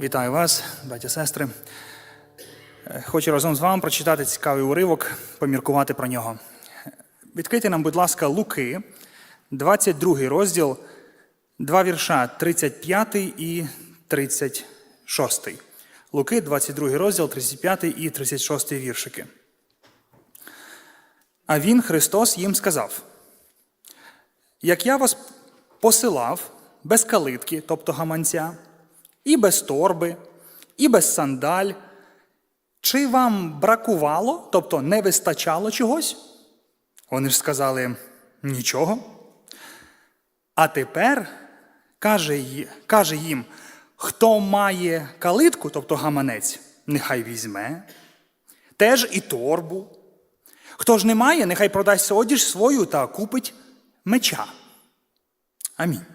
Вітаю вас, браття сестри. Е, Хочу разом з вами прочитати цікавий уривок, поміркувати про нього. Відкрийте нам, будь ласка, Луки, 22 розділ, два вірша 35 і 36. Луки, 22 розділ, 35 і 36 віршики. А він, Христос, їм сказав: Як я вас посилав без калитки, тобто гаманця, і без торби, і без сандаль, чи вам бракувало, тобто не вистачало чогось? Вони ж сказали нічого. А тепер каже, їм, хто має калитку, тобто гаманець, нехай візьме, теж і торбу. Хто ж не має, нехай продасть одіж свою та купить меча. Амінь.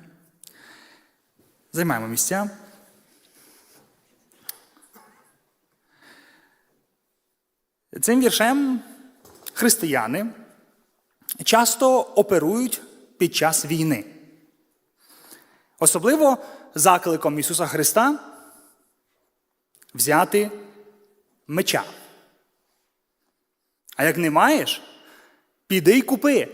Займаємо місця. Цим віршем християни часто оперують під час війни. Особливо закликом Ісуса Христа взяти меча. А як не маєш, піди й купи.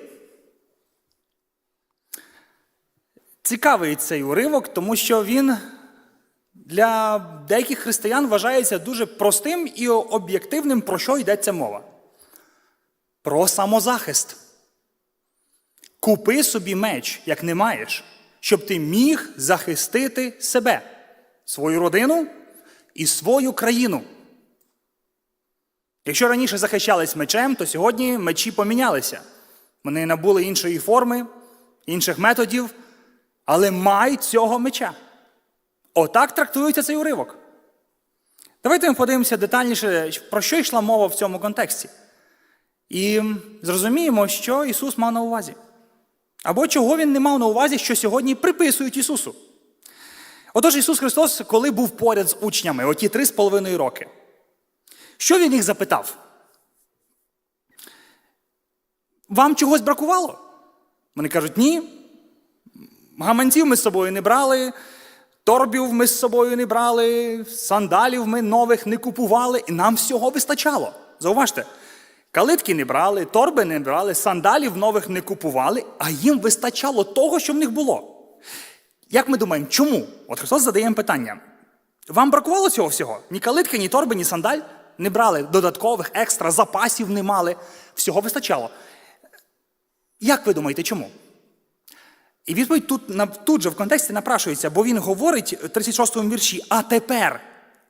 Цікавий цей уривок, тому що він для деяких християн вважається дуже простим і об'єктивним, про що йдеться мова. Про самозахист. Купи собі меч, як не маєш, щоб ти міг захистити себе, свою родину і свою країну. Якщо раніше захищались мечем, то сьогодні мечі помінялися. Вони набули іншої форми, інших методів, але май цього меча. Отак трактується цей уривок. Давайте ми подивимося детальніше, про що йшла мова в цьому контексті. І зрозуміємо, що Ісус мав на увазі. Або чого Він не мав на увазі, що сьогодні приписують Ісусу. Отож, Ісус Христос, коли був поряд з учнями, оті три з половиною роки, що Він їх запитав? Вам чогось бракувало? Вони кажуть, ні. Гаманців ми з собою не брали, торбів ми з собою не брали, сандалів ми нових не купували, і нам всього вистачало. Зауважте, калитки не брали, торби не брали, сандалів нових не купували, а їм вистачало того, що в них було. Як ми думаємо, чому? От Христос задає питання. Вам бракувало цього всього? Ні калитки, ні торби, ні сандаль не брали, додаткових екстра запасів не мали, всього вистачало. Як ви думаєте, чому? І відповідь тут, тут же в контексті напрашується, бо він говорить в 36-му вірші, а тепер.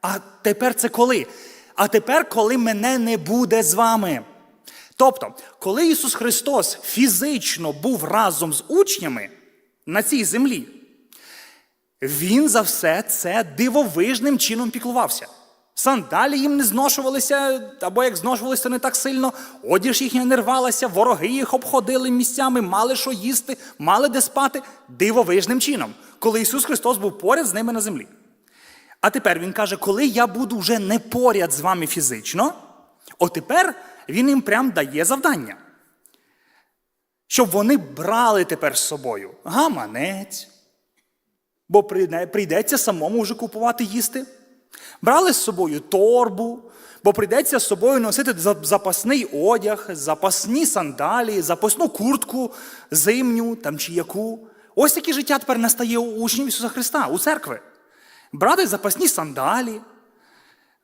А тепер це коли? А тепер, коли мене не буде з вами. Тобто, коли Ісус Христос фізично був разом з учнями на цій землі, Він за все це дивовижним чином піклувався. Сандалі їм не зношувалися, або як зношувалися не так сильно, одіж їхня не рвалася, вороги їх обходили місцями, мали що їсти, мали де спати дивовижним чином, коли Ісус Христос був поряд з ними на землі. А тепер Він каже, коли я буду вже не поряд з вами фізично, от тепер Він їм прям дає завдання. Щоб вони брали тепер з собою гаманець, бо прийдеться самому вже купувати їсти. Брали з собою торбу, бо прийдеться з собою носити запасний одяг, запасні сандалі, запасну куртку, зимню там чи яку. Ось таке життя тепер настає у учнів Ісуса Христа, у церкви. Брати запасні сандалі.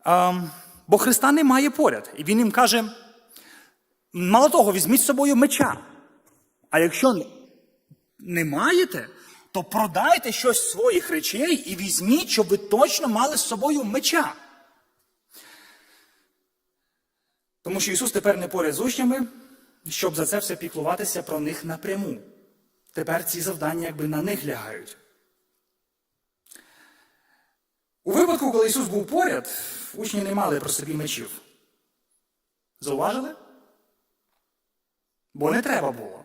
Ем, бо Христа немає поряд. І Він їм каже: мало того, візьміть з собою меча. А якщо не- маєте, то продайте щось своїх речей і візьміть, щоб ви точно мали з собою меча. Тому що Ісус тепер не поряд з учнями, щоб за це все піклуватися про них напряму. Тепер ці завдання якби на них лягають. У випадку, коли Ісус був поряд, учні не мали про собі мечів. Зауважили? Бо не треба було.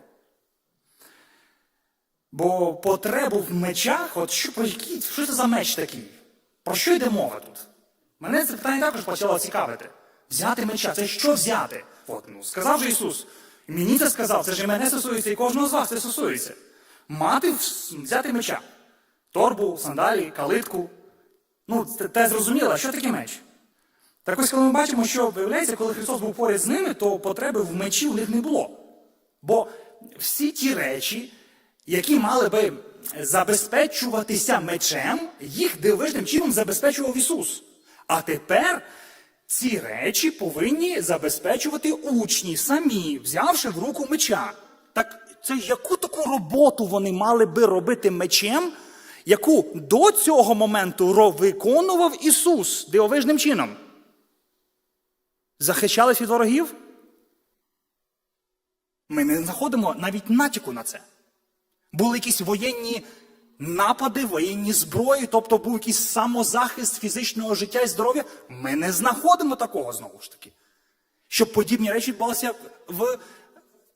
Бо потребу в мечах, от що, про які, що це за меч такий? Про що йде мова тут? Мене це питання також почало цікавити. Взяти меча, це що взяти? От, ну, сказав же Ісус. Мені це сказав, це ж мене стосується, і кожного з вас це стосується. Мати взяти меча. Торбу, сандалі, калитку. Ну, те зрозуміло, що таке меч? Так ось, коли ми бачимо, що виявляється, коли Христос був поряд з ними, то потреби в мечі у них не було. Бо всі ті речі, які мали би забезпечуватися мечем, їх дивовижним чином забезпечував Ісус. А тепер ці речі повинні забезпечувати учні самі, взявши в руку меча. Так це яку таку роботу вони мали би робити мечем, яку до цього моменту виконував Ісус дивовижним чином? Захищались від ворогів? Ми не знаходимо навіть натяку на це. Були якісь воєнні напади, воєнні зброї, тобто був якийсь самозахист фізичного життя і здоров'я. Ми не знаходимо такого знову ж таки. Щоб подібні речі відбувалися в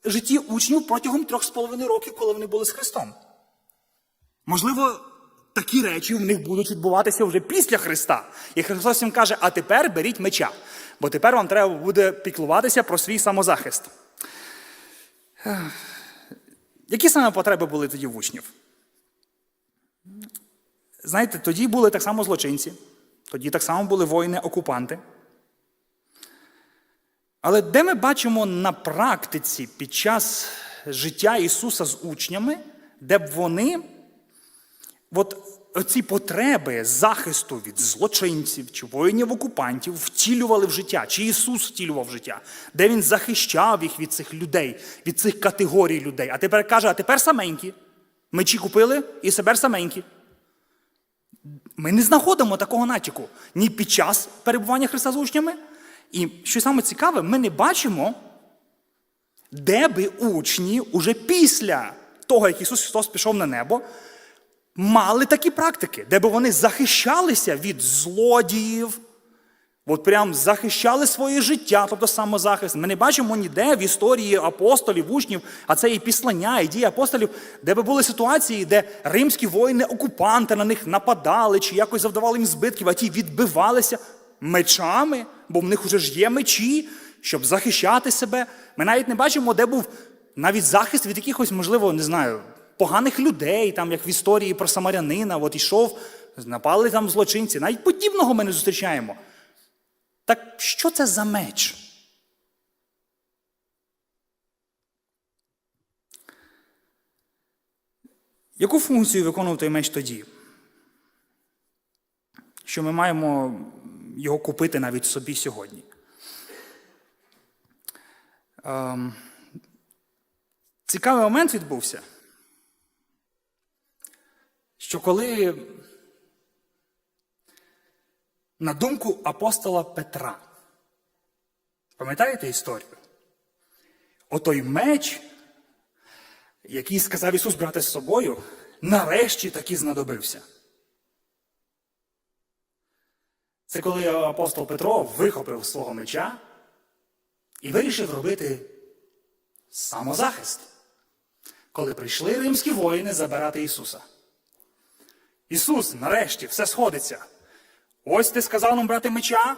житті учнів протягом трьох з половиною років, коли вони були з Христом. Можливо, такі речі в них будуть відбуватися вже після Христа. І Христос їм каже: а тепер беріть меча, бо тепер вам треба буде піклуватися про свій самозахист. Які саме потреби були тоді в учнів? Знаєте, тоді були так само злочинці, тоді так само були воїни-окупанти. Але де ми бачимо на практиці під час життя Ісуса з учнями, де б вони от ці потреби захисту від злочинців чи воїнів-окупантів втілювали в життя, чи Ісус втілював в життя, де Він захищав їх від цих людей, від цих категорій людей. А тепер каже, а тепер саменькі. Мечі купили і тепер саменькі. Ми не знаходимо такого натяку ні під час перебування Христа з учнями. І що саме цікаве, ми не бачимо, де би учні уже після того, як Ісус Христос пішов на небо, мали такі практики, де би вони захищалися від злодіїв, от прям захищали своє життя, тобто самозахист. Ми не бачимо ніде в історії апостолів, учнів, а це і післання, і дії апостолів, де би були ситуації, де римські воїни-окупанти на них нападали чи якось завдавали їм збитків, а ті відбивалися мечами, бо в них вже ж є мечі, щоб захищати себе. Ми навіть не бачимо, де був навіть захист від якихось, можливо, не знаю, поганих людей, там, як в історії про самарянина, от ішов, напали там злочинці. Навіть подібного ми не зустрічаємо. Так що це за меч? Яку функцію виконував той меч тоді? Що ми маємо його купити навіть собі сьогодні? Ем, цікавий момент відбувся, що коли на думку апостола Петра. Пам'ятаєте історію? Отой меч, який сказав Ісус брати з собою, нарешті таки знадобився. Це коли апостол Петро вихопив свого меча і вирішив робити самозахист, коли прийшли римські воїни забирати Ісуса. Ісус, нарешті, все сходиться. Ось ти сказав нам брати меча.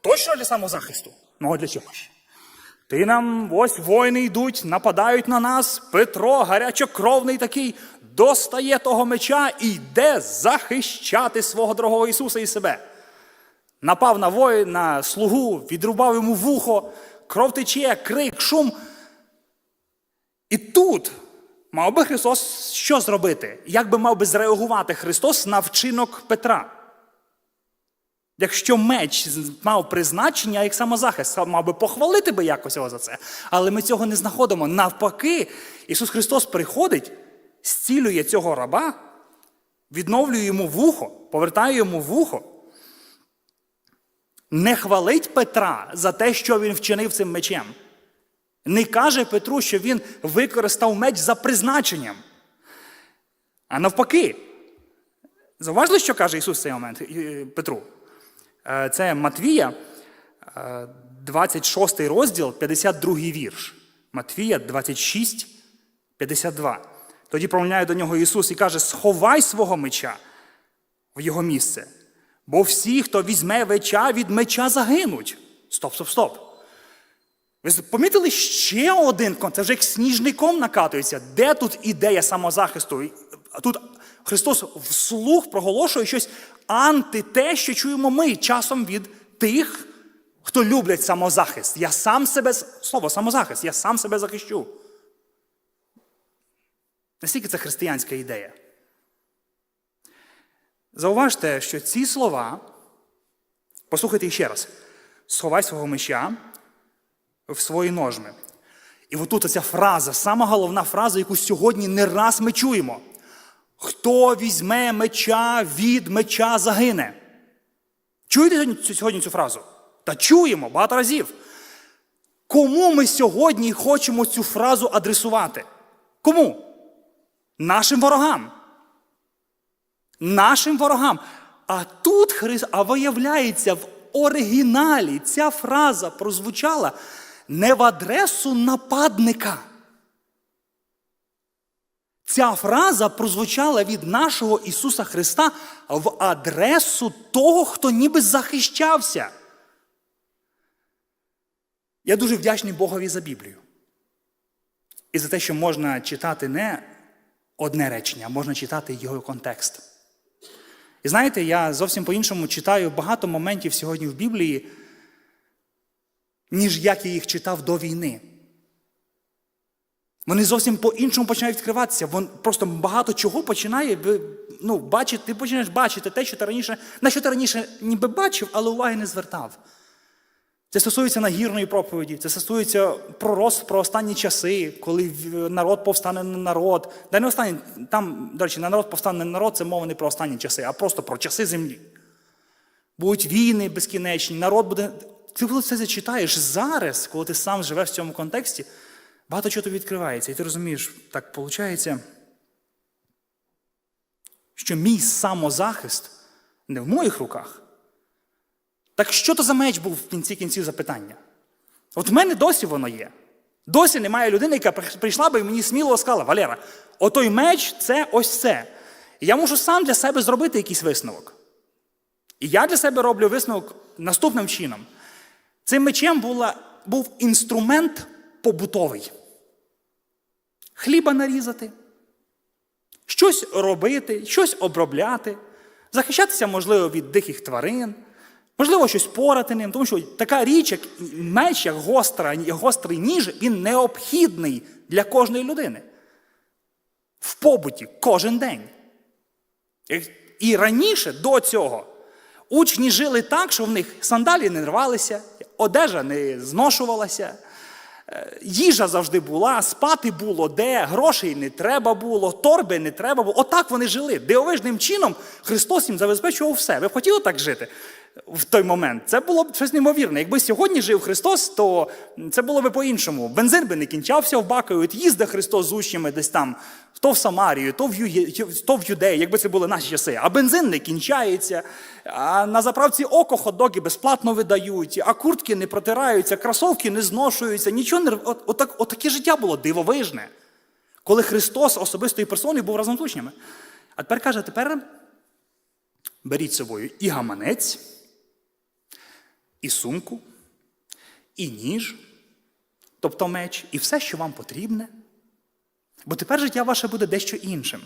Точно для самозахисту? Ну а для чого ж? Ти нам ось воїни йдуть, нападають на нас. Петро, гарячокровний такий, достає того меча і йде захищати свого дорогого Ісуса і себе. Напав на воїн, на слугу, відрубав йому вухо, кров тече, крик, шум. І тут мав би Христос що зробити? Як би мав би зреагувати Христос на вчинок Петра? Якщо меч мав призначення як самозахист, мав би похвалити би якось його за це. Але ми цього не знаходимо. Навпаки, Ісус Христос приходить, зцілює цього раба, відновлює йому вухо, повертає йому вухо. Не хвалить Петра за те, що він вчинив цим мечем. Не каже Петру, що він використав меч за призначенням. А навпаки, зауважили, що каже Ісус в цей момент е, Петру? Е, Це Матвія, е, 26 розділ, 52 вірш. Матвія 26, 52. Тоді промовляє до нього Ісус і каже: Сховай свого меча в його місце, бо всі, хто візьме меча, від меча загинуть. Стоп, стоп, стоп. Ви помітили ще один кон, це вже як сніжний ком накатується. Де тут ідея самозахисту? А тут Христос вслух проголошує щось анти те, що чуємо ми часом від тих, хто люблять самозахист. Я сам себе, слово самозахист, я сам себе захищу. Наскільки це християнська ідея? Зауважте, що ці слова, послухайте ще раз: сховай свого меча в свої ножми. І отут оця фраза, сама головна фраза, яку сьогодні не раз ми чуємо. Хто візьме меча від меча загине? Чуєте сьогодні цю- фразу? Та чуємо багато разів. Кому ми сьогодні хочемо цю фразу адресувати? Кому? Нашим ворогам. Нашим ворогам. А тут Христ, а виявляється, в оригіналі ця фраза прозвучала не в адресу нападника. Ця фраза прозвучала від нашого Ісуса Христа в адресу того, хто ніби захищався. Я дуже вдячний Богові за Біблію. І за те, що можна читати не одне речення, а можна читати його контекст. І знаєте, я зовсім по-іншому читаю багато моментів сьогодні в Біблії, ніж як я їх читав до війни. Вони зовсім по-іншому починають відкриватися. Вон просто багато чого починає ну, бачити, ти починаєш бачити те, що ти раніше, на що ти раніше ніби бачив, але уваги не звертав. Це стосується нагірної проповіді, це стосується пророцтв про останні часи, коли народ повстане на народ. Да не останні, там, до речі, на народ повстане на народ, це мова не про останні часи, а просто про часи землі. Будуть війни безкінечні, народ буде. Ти коли це зачитаєш зараз, коли ти сам живеш в цьому контексті, багато чого відкривається. І ти розумієш, так виходить, що мій самозахист не в моїх руках. Так що то за меч був в кінці кінців запитання? От в мене досі воно є. Досі немає людини, яка прийшла би і мені сміло сказала, Валера, отой меч це ось це. Я можу сам для себе зробити якийсь висновок. І я для себе роблю висновок наступним чином. Цим мечем була, був інструмент побутовий. Хліба нарізати, щось робити, щось обробляти, захищатися, можливо, від диких тварин, можливо, щось порати ним, тому що така річ, як меч, як, гостра, гострий ніж, він необхідний для кожної людини. В побуті кожен день. І раніше до цього учні жили так, що в них сандалі не рвалися, одежа не зношувалася, їжа завжди була, спати було де, грошей не треба було, торби не треба було. Отак вони жили. Дивовижним чином Христос їм забезпечував все. Ви б хотіли так жити в той момент? Це було б щось неймовірне. Якби сьогодні жив Христос, то це було б по-іншому. Бензин би не кінчався в баку, от їздив Христос з учнями десь там, то в Самарію, то в, Ю... то в Юдеї, якби це були наші часи. А бензин не кінчається, а на заправці око хот-доги безплатно видають, а куртки не протираються, кросовки не зношуються, нічого не от, отак, отаке життя було дивовижне. Коли Христос особистою персоною був разом з учнями. А тепер каже, тепер беріть з собою і гаманець, і сумку, і ніж, тобто меч, і все, що вам потрібне. Бо тепер життя ваше буде дещо іншим.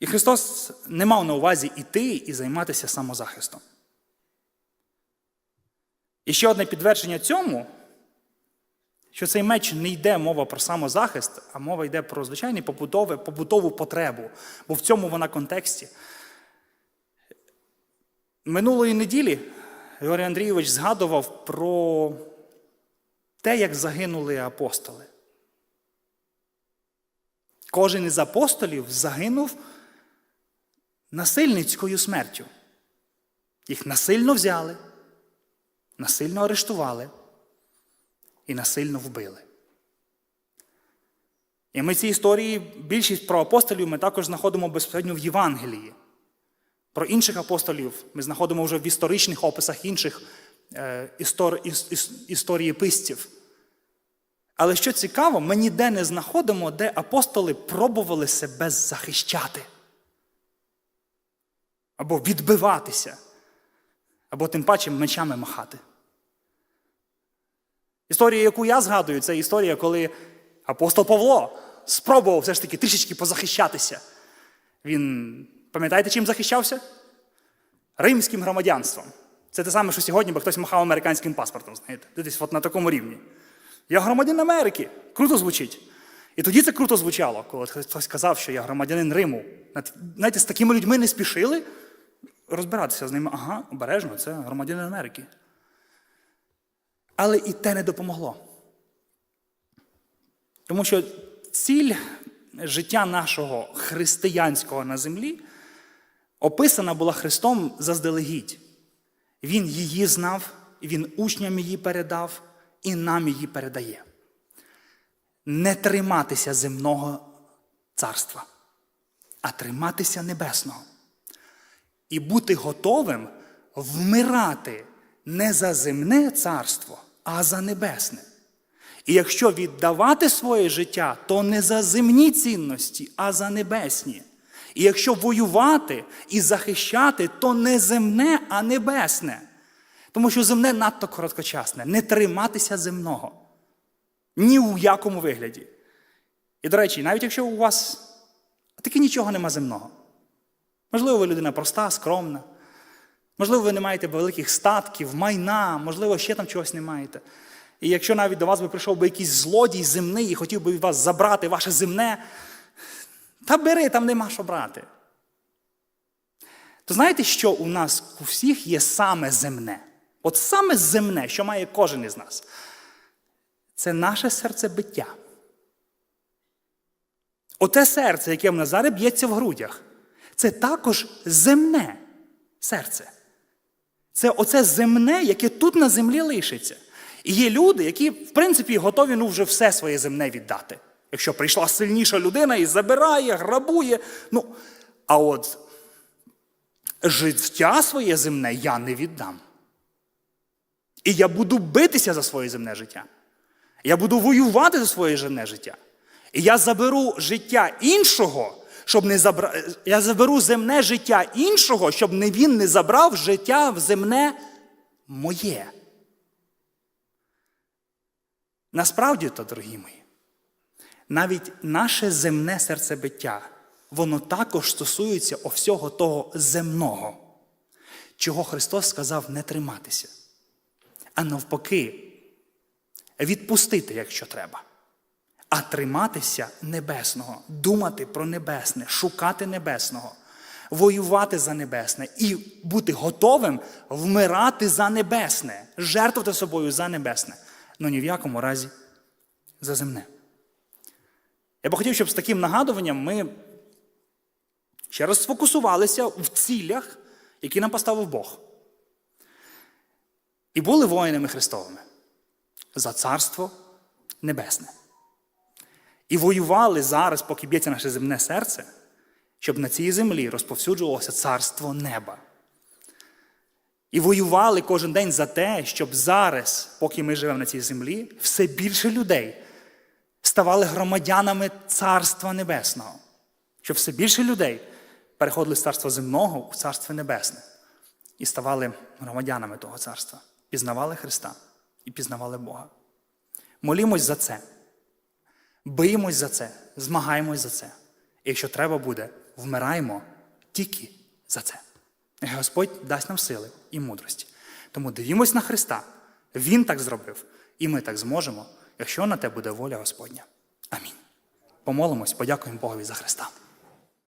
І Христос не мав на увазі іти і займатися самозахистом. І ще одне підтвердження цьому, що цей меч не йде мова про самозахист, а мова йде про звичайну побутову потребу, бо в цьому вона контексті. Минулої неділі Георгій Андрійович згадував про те, як загинули апостоли. Кожен із апостолів загинув насильницькою смертю. Їх насильно взяли, насильно арештували і насильно вбили. І ми ці історії, більшість про апостолів ми також знаходимо безпосередньо в Євангелії. Про інших апостолів ми знаходимо вже в історичних описах інших е, істор, іс, іс, історії писців. Але що цікаво, ми ніде не знаходимо, де апостоли пробували себе захищати. Або відбиватися, або тим паче мечами махати. Історія, яку я згадую, це історія, коли апостол Павло спробував все ж таки трішечки позахищатися. Він, пам'ятаєте, чим захищався? Римським громадянством. Це те саме, що сьогодні би хтось махав американським паспортом, знаєте, десь от на такому рівні. Я громадянин Америки. Круто звучить. І тоді це круто звучало, коли хтось сказав, що я громадянин Риму. Знаєте, з такими людьми не спішили розбиратися з ними. Ага, обережно, це громадянин Америки. Але і те не допомогло. Тому що ціль життя нашого християнського на землі описана була Христом заздалегідь. Він її знав, він учням її передав і нам її передає. Не триматися земного царства, а триматися небесного. І бути готовим вмирати не за земне царство, а за небесне. І якщо віддавати своє життя, то не за земні цінності, а за небесні. І якщо воювати і захищати, то не земне, а небесне. Тому що земне надто короткочасне, не триматися земного. Ні у якому вигляді. І, до речі, навіть якщо у вас таки нічого нема земного. Можливо, ви людина проста, скромна. Можливо, ви не маєте великих статків, майна, можливо, ще там чогось не маєте. І якщо навіть до вас би прийшов би якийсь злодій земний і хотів би від вас забрати ваше земне, та бери, там нема що брати. То знаєте, що у нас у всіх є саме земне? От саме земне, що має кожен із нас, це наше серцебиття. Оте серце, яке в нас зараз б'ється в грудях, це також земне серце. Це оце земне, яке тут на землі лишиться. І є люди, які, в принципі, готові ну, вже все своє земне віддати. Якщо прийшла сильніша людина і забирає, грабує. Ну, а от життя своє земне я не віддам. І я буду битися за своє земне життя. Я буду воювати за своє земне життя. І я заберу життя іншого, щоб не забра... Я заберу земне життя іншого, щоб він не забрав життя в земне моє. Насправді то, дорогі мої, навіть наше земне серцебиття, воно також стосується всього того земного, чого Христос сказав не триматися, а навпаки, відпустити, якщо треба, а триматися небесного, думати про небесне, шукати небесного, воювати за небесне і бути готовим вмирати за небесне, жертвувати собою за небесне. Ну ні в якому разі за земне. Я би хотів, щоб з таким нагадуванням ми ще раз сфокусувалися в цілях, які нам поставив Бог. І були воїнами Христовими за Царство Небесне. І воювали зараз, поки б'ється наше земне серце, щоб на цій землі розповсюджувалося царство неба. І воювали кожен день за те, щоб зараз, поки ми живемо на цій землі, все більше людей ставали громадянами Царства Небесного. Щоб все більше людей переходили з царства земного у царство небесне і ставали громадянами того царства, пізнавали Христа і пізнавали Бога. Молімось за це, биємось за це, змагаємось за це. І якщо треба буде, вмираємо тільки за це. Господь дасть нам сили і мудрості. Тому дивімось на Христа. Він так зробив, і ми так зможемо, якщо на те буде воля Господня. Амінь. Помолимось, подякуємо Богові за Христа.